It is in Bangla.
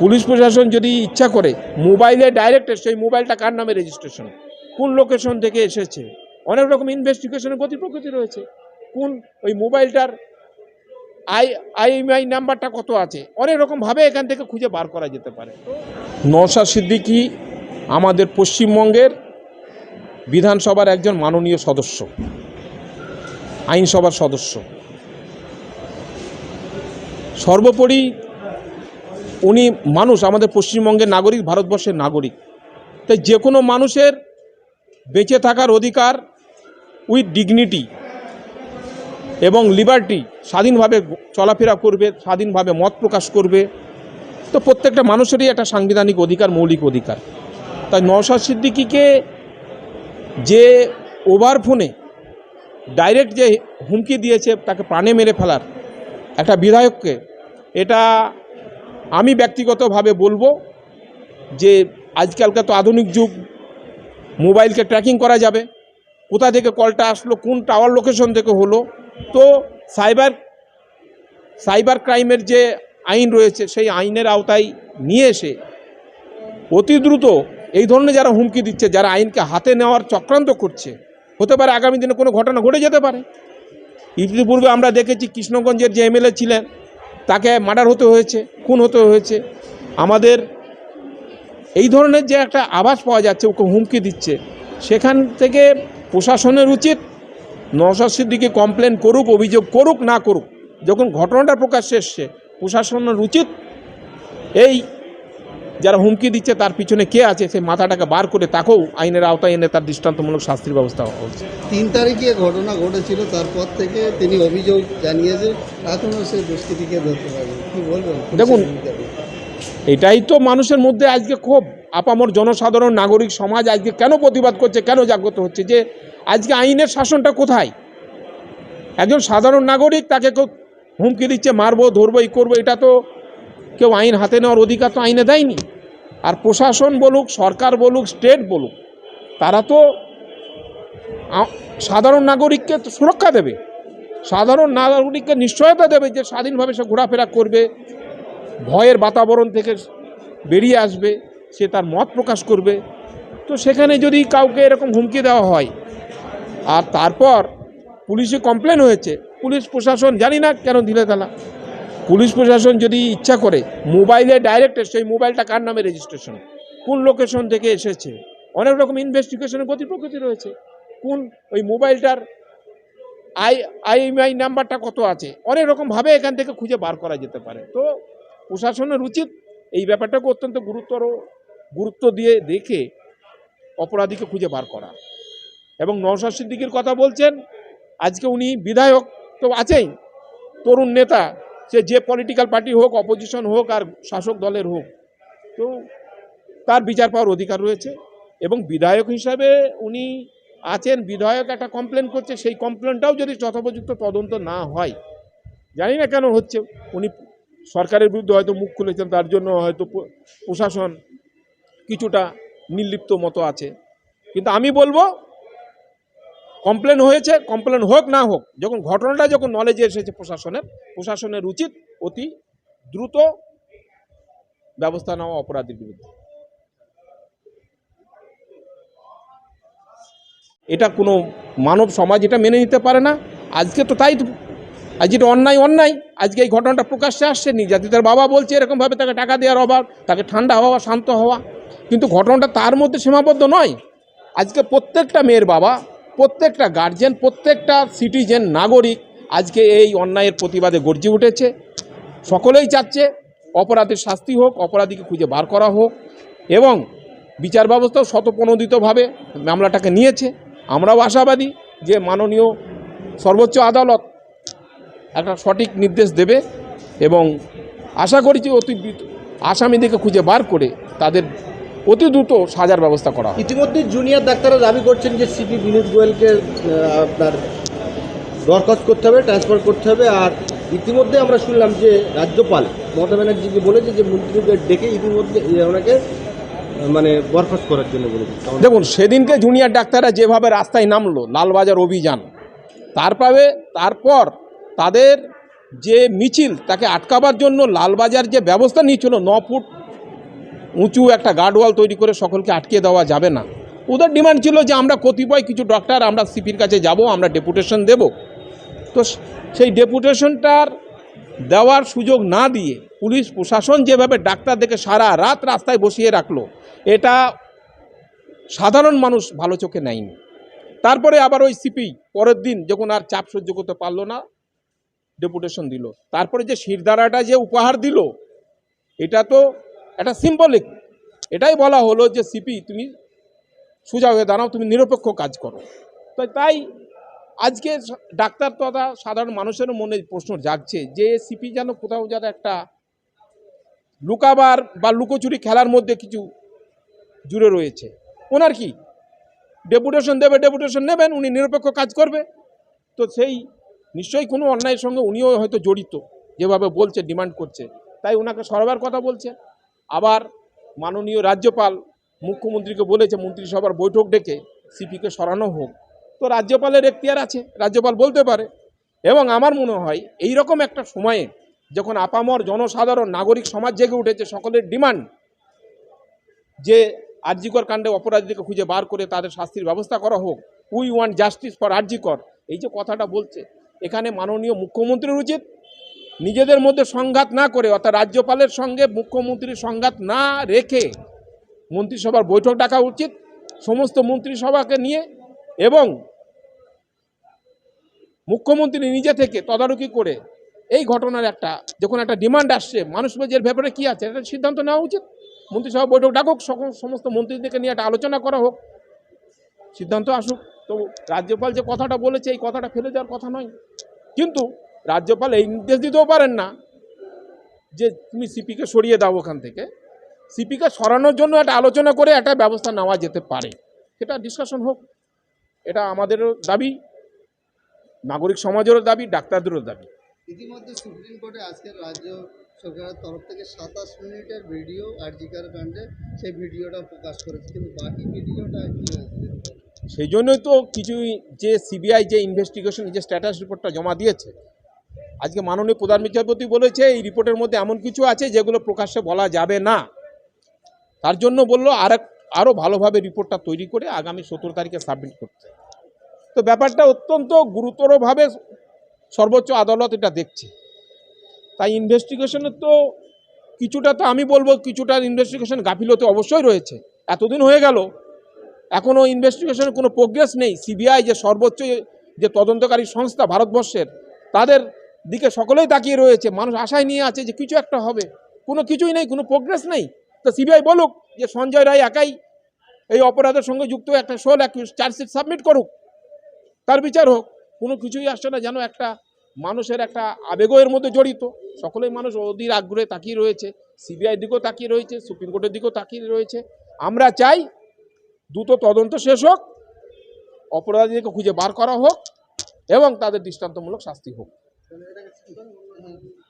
পুলিশ প্রশাসন যদি ইচ্ছা করে, মোবাইলে ডাইরেক্ট সেই মোবাইলটা কার নামে রেজিস্ট্রেশন কোন লোকেশন থেকে এসেছে? অনেক রকম ইনভেস্টিগেশনের গতি প্রকৃতি রয়েছে। কোন ওই মোবাইলটার আই আইএমআই নাম্বারটা কত আছে? অনেক রকমভাবে এখান থেকে খুঁজে বার করা যেতে পারে। নওশাদ সিদ্দিকী আমাদের পশ্চিমবঙ্গের বিধানসভার একজন মাননীয় সদস্য, আইনসভার সদস্য। সর্বোপরি উনি মানুষ, আমাদের পশ্চিমবঙ্গের নাগরিক, ভারতবর্ষের নাগরিক। তাই যে কোনো মানুষের বেঁচে থাকার অধিকার উইথ ডিগনিটি এবং লিবার্টি স্বাধীনভাবে চলাফেরা করবে, স্বাধীনভাবে মত প্রকাশ করবে। তো প্রত্যেকটা মানুষেরই একটা সাংবিধানিক অধিকার, মৌলিক অধিকার। তাই নওশাদ সিদ্দিকিকে যে ওভার ফোনে ডাইরেক্ট যে হুমকি দিয়েছে, তাকে প্রাণে মেরে ফেলার একটা বিধায়ককে, এটা আমি ব্যক্তিগতভাবে বলব যে আজকালকার তো আধুনিক যুগ, মোবাইলকে ট্র্যাকিং করা যাবে। কোথা থেকে কলটা আসলো, কোন টাওয়ার লোকেশন থেকে হলো। তো সাইবার সাইবার ক্রাইমের যে আইন রয়েছে, সেই আইনের আওতায় নিয়ে এসে অতি দ্রুত এই ধরনের যারা হুমকি দিচ্ছে, যারা আইনকে হাতে নেওয়ার চক্রান্ত করছে, হতে পারে আগামী দিনে কোনো ঘটনা ঘটে যেতে পারে। ইতিপূর্বে আমরা দেখেছি কৃষ্ণগঞ্জের যে এমএলএ ছিলেন তাকে মার্ডার হতে হয়েছে, খুন হতে হয়েছে। আমাদের এই ধরনের যে একটা আভাস পাওয়া যাচ্ছে, ওকে হুমকি দিচ্ছে, সেখান থেকে প্রশাসনের উচিত নওশাদ দিকে কমপ্লেন করুক, অভিযোগ করুক, না করুক, যখন ঘটনাটা প্রকাশ্যে এসছে, প্রশাসনের উচিত এই যারা হুমকি দিচ্ছে তার পিছনে কে আছে সেই মাথাটাকে বার করে তাকেও আইনের আওতায় এনে তার দৃষ্টান্তমূলক শাস্তির ব্যবস্থা হওয়া উচিত তিন তারিখে ঘটনা ঘটেছিল তারপর থেকে তিনি অভিযোগ জানিয়েছে এখনও সে দুষ্কৃতিকে ধরতে পারেনি। কি বলবেন? দেখুন, এটাই তো মানুষের মধ্যে আজকে খুব আপামর জনসাধারণ নাগরিক সমাজ আজকে কেন প্রতিবাদ করছে কেন জাগ্রত হচ্ছে যে আজকে আইনের শাসনটা কোথায়? একজন সাধারণ নাগরিক তাকে কেউ হুমকি দিচ্ছে মারবো ধরবো এই করব এটা তো কেউ আইন হাতে নেওয়ার অধিকার তো আইনে দেয়নি। আর প্রশাসন বলুক, সরকার বলুক স্টেট বলুক, তারা তো সাধারণ নাগরিককে সুরক্ষা দেবে। সাধারণ নাগরিককে নিশ্চয়তা দেবে যে স্বাধীনভাবে সে ঘোরাফেরা করবে, ভয়ের বাতাবরণ থেকে বেরিয়ে আসবে, সে তার মত প্রকাশ করবে। তো সেখানে যদি কাউকে এরকম হুমকি দেওয়া হয়, আর তারপর পুলিশে কমপ্লেন হয়েছে, পুলিশ প্রশাসন জানি না কেন দিলে তালা। পুলিশ প্রশাসন যদি ইচ্ছা করে, মোবাইলে ডাইরেক্ট সেই মোবাইলটা কার নামে রেজিস্ট্রেশন কোন লোকেশন থেকে এসেছে? অনেক রকম ইনভেস্টিগেশনের গতি প্রকৃতি রয়েছে। কোন ওই মোবাইলটার আই আইএমআই নাম্বারটা কত আছে? অনেক রকমভাবে এখান থেকে খুঁজে বার করা যেতে পারে। তো প্রশাসনের উচিত এই ব্যাপারটাকে অত্যন্ত গুরুতর, গুরুত্ব দিয়ে দেখে অপরাধীকে খুঁজে বার করা। এবং নওশাদ সিদ্দিকির কথা বলছেন, আজকে উনি বিধায়ক তো আছেই, তরুণ নেতা সে যে পলিটিক্যাল পার্টি হোক অপোজিশন হোক আর শাসক দলের হোক, তো তার বিচার পাওয়ার অধিকার রয়েছে এবং বিধায়ক হিসাবে উনি আছেন। বিধায়ক একটা কমপ্লেন করছে, সেই কমপ্লেনটাও যদি যথোপযুক্ত তদন্ত না হয়, জানি না কেন হচ্ছে। উনি সরকারের বিরুদ্ধে হয়তো মুখ খুলেছেন, তার জন্য হয়তো প্রশাসন কিছুটা নির্লিপ্ত মতো আছে। কিন্তু আমি বলব কমপ্লেন হয়েছে, কমপ্লেন হোক না হোক, যখন ঘটনাটা যখন নলেজে এসেছে প্রশাসনের প্রশাসনের উচিত অতি দ্রুত ব্যবস্থা নেওয়া অপরাধীর বিরুদ্ধে। এটা কোনো মানব সমাজ এটা মেনে নিতে পারে না। আজকে তো তাই আজ এটা অন্যায় অন্যায়। আজকে এই ঘটনাটা প্রকাশ্যে আসছে, নির্যাতিতার বাবা বলছে এরকমভাবে তাকে টাকা দেওয়ার অভাব, তাকে ঠান্ডা হওয়া, শান্ত হওয়া। কিন্তু ঘটনাটা তার মধ্যে সীমাবদ্ধ নয়। আজকে প্রত্যেকটা মেয়ের বাবা প্রত্যেকটা গার্জেন প্রত্যেকটা সিটিজেন নাগরিক আজকে এই অন্যায়ের প্রতিবাদে গর্জে উঠেছে। সকলেই চাচ্ছে অপরাধের শাস্তি হোক, অপরাধীকে খুঁজে বার করা হোক এবং বিচার ব্যবস্থাও শতপ্রণোদিতভাবে মামলাটাকে নিয়েছে। আমরাও আশাবাদী যে মাননীয় সর্বোচ্চ আদালত একটা সঠিক নির্দেশ দেবে এবং আশা করি যে অতি আসামিদেরকে খুঁজে বার করে তাদের অতি দ্রুত সাজার ব্যবস্থা করা ইতিমধ্যে জুনিয়র ডাক্তাররা দাবি করছেন যে সিপি বিনোদ গোয়েলকে আপনার দরখাস্ত করতে হবে ট্রান্সফার করতে হবে। আর ইতিমধ্যে আমরা শুনলাম যে রাজ্যপাল মমতা ব্যানার্জিকে বলেছে যে মন্ত্রীদের ডেকে ইতিমধ্যে ওনাকে মানে বরখাস্ত করার জন্য বলেছে। দেখুন সেদিনকে জুনিয়র ডাক্তাররা যেভাবে রাস্তায় নামলো লালবাজার অভিযান তারপরে তারপর তাদের যে মিছিল তাকে আটকাবার জন্য লালবাজার যে ব্যবস্থা নিয়েছিল ন ফুট উঁচু একটা গার্ডওয়াল তৈরি করে সকলকে আটকে দেওয়া যাবে না। ওদের ডিমান্ড ছিল যে আমরা কতিপয় কিছু ডক্টর, আমরা সিপির কাছে যাব, আমরা ডেপুটেশন দেব। তো সেই ডেপুটেশনটার দেওয়ার সুযোগ না দিয়ে পুলিশ প্রশাসন যেভাবে ডাক্তারদেরকে সারা রাত রাস্তায় বসিয়ে রাখল, এটা সাধারণ মানুষ ভালো চোখে নেয়নি। তারপরে আবার ওই সিপি পরের দিন যখন আর চাপ সহ্য করতে পারল না, ডেপুটেশন দিল। তারপরে যে শিরদাঁড়াটা যে উপহার দিল, এটা তো একটা সিম্বলিক এটাই বলা হলো যে সিপি তুমি সোজা হয়ে দাঁড়াও, তুমি নিরপেক্ষ কাজ করো। তো তাই আজকে ডাক্তার তথা সাধারণ মানুষের মনে প্রশ্ন জাগছে যে সিপি যেন কোথাও যেন একটা লুকাবার বা লুকোচুরি খেলার মধ্যে কিছু জুড়ে রয়েছে। ওনার কি? ডেপুটেশন দেবে ডেপুটেশন নেবেন, উনি নিরপেক্ষ কাজ করবে। তো সেই নিশ্চয়ই কোনো অন্যায়ের সঙ্গে উনিও হয়তো জড়িত, যেভাবে বলছে ডিমান্ড করছে। তাই ওনাকে সরবার কথা বলছে। আবার মাননীয় রাজ্যপাল মুখ্যমন্ত্রীকে বলেছে, মন্ত্রিসভার বৈঠক ডেকে সিপিকে সরানো হোক। তো রাজ্যপালের এখতিয়ার আছে, রাজ্যপাল বলতে পারে। এবং আমার মনে হয় এই রকম একটা সময়ে যখন আপামর জনসাধারণ, নাগরিক সমাজ জেগে উঠেছে, সকলের ডিমান্ড যে আরজিকর কাণ্ডে অপরাধীদেরকে খুঁজে বার করে তাদের শাস্তির ব্যবস্থা করা হোক, we want justice for RG Kar, এই যে কথাটা বলছে, এখানে মাননীয় মুখ্যমন্ত্রীর উচিত নিজেদের মধ্যে সংঘাত না করে, অর্থাৎ রাজ্যপালের সঙ্গে মুখ্যমন্ত্রীর সংঘাত না রেখে মন্ত্রিসভার বৈঠক ডাকা উচিত। সমস্ত মন্ত্রিসভাকে নিয়ে এবং মুখ্যমন্ত্রী নিজে থেকে তদারকি করে এই ঘটনার একটা, যখন একটা ডিমান্ড আসছে, মানুষ এর ব্যাপারে কী আছে একটা সিদ্ধান্ত নেওয়া উচিত। মন্ত্রিসভা বৈঠক ডাকুক সমস্ত মন্ত্রীদেরকে নিয়ে একটা আলোচনা করা হোক। সিদ্ধান্ত আসুক। তো রাজ্যপাল যে কথাটা বলেছে, এই কথাটা ফেলে দেওয়ার কথা নয়। কিন্তু রাজ্যপাল এই নির্দেশ দিতেও পারেন না যে তুমি সিপিকে সরিয়ে দাও ওখান থেকে। সিপিকে সরানোর জন্য একটা আলোচনা করে একটা ব্যবস্থা নেওয়া যেতে পারে। সেটা ডিসকাশন হোক। এটা আমাদেরও দাবি নাগরিক সমাজেরও দাবি ডাক্তারদেরও দাবি। ইতিমধ্যে সুপ্রিম কোর্টে আজকের রাজ্য সরকারের তরফ থেকে সাতাশ মিনিটের ভিডিও আরজিকার কাণ্ডে সেই ভিডিওটা প্রকাশ করেছে। কিন্তু বাকি ভিডিওটা কি সেই জন্যই তো কিছুই যে সিবিআই যে ইনভেস্টিগেশন যে স্ট্যাটাস রিপোর্টটা জমা দিয়েছে আজকে মাননীয় প্রধান বিচারপতি বলেছে, এই রিপোর্টের মধ্যে এমন কিছু আছে যেগুলো প্রকাশ্যে বলা যাবে না। তার জন্য বলল, আর আরও ভালোভাবে রিপোর্টটা তৈরি করে আগামী সতেরো তারিখে সাবমিট করতে। তো ব্যাপারটা অত্যন্ত গুরুতরভাবে সর্বোচ্চ আদালত এটা দেখছে। তাই ইনভেস্টিগেশনের তো কিছুটা তো আমি বলব, কিছুটা ইনভেস্টিগেশন গাফিলতি অবশ্যই রয়েছে। এতদিন হয়ে গেল এখনও ইনভেস্টিগেশনের কোনো প্রোগ্রেস নেই। সিবিআই যে সর্বোচ্চ যে তদন্তকারী সংস্থা ভারতবর্ষের, তাদের দিকে সকলেই তাকিয়ে রয়েছে। মানুষ আশায় নিয়ে আছে যে কিছু একটা হবে। কোনো কিছুই নেই, কোনো প্রোগ্রেস নেই। তো সিবিআই বলুক যে সঞ্জয় রায় একাই এই অপরাধের সঙ্গে যুক্ত, একটা সোল চার্জশিট সাবমিট করুক, তার বিচার হোক। কোনো কিছুই আসছে না যেন একটা মানুষের একটা আবেগও এর মধ্যে জড়িত। সকলেই মানুষ অধীর আগ্রহে তাকিয়ে রয়েছে। সিবিআই দিকেও তাকিয়ে রয়েছে সুপ্রিম কোর্টের দিকেও তাকিয়ে রয়েছে। আমরা চাই দ্রুত তদন্ত শেষ হোক, অপরাধীদেরকে খুঁজে বার করা হোক এবং তাদের দৃষ্টান্তমূলক শাস্তি হোক। Ternyata.